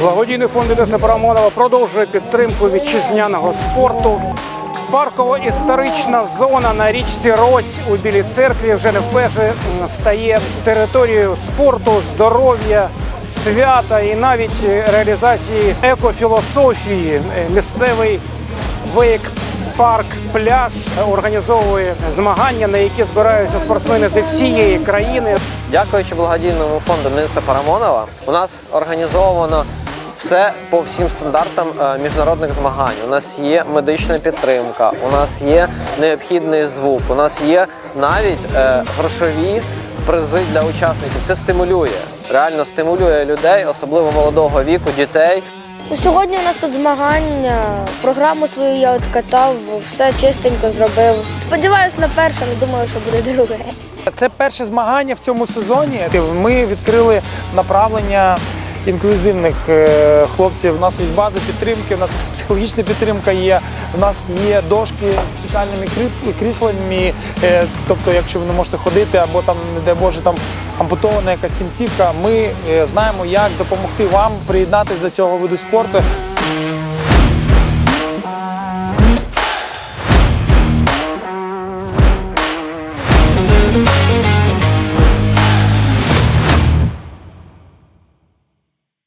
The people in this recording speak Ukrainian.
Благодійний фонд Іриса Парамонова продовжує підтримку вітчизняного спорту. Парково-історична зона на річці Рось у Білій церкві вже не вперше стає територією спорту, здоров'я, свята і навіть реалізації екофілософії. Місцевий вейк парк пляж організовує змагання, на які збираються спортсмени зі всієї країни. Дякуючи благодійному фонду Дениса Парамонова, у нас організовано все по всім стандартам е, міжнародних змагань. У нас є медична підтримка, у нас є необхідний звук, у нас є навіть е, грошові призи для учасників. Це стимулює, реально стимулює людей, особливо молодого віку, дітей. Ну, Сьогодні у нас тут змагання. Програму свою я откатав, все чистенько зробив. Сподіваюсь на перше, не думаю, що буде друге. Це перше змагання в цьому сезоні. Ми відкрили направлення інклюзивних е, хлопців. У нас є база підтримки, у нас психологічна підтримка є. У нас є дошки з спеціальними кріслами. Е, Тобто, якщо ви не можете ходити або там, не дай Боже, там ампутована якась кінцівка, ми е, знаємо, як допомогти вам приєднатися до цього виду спорту.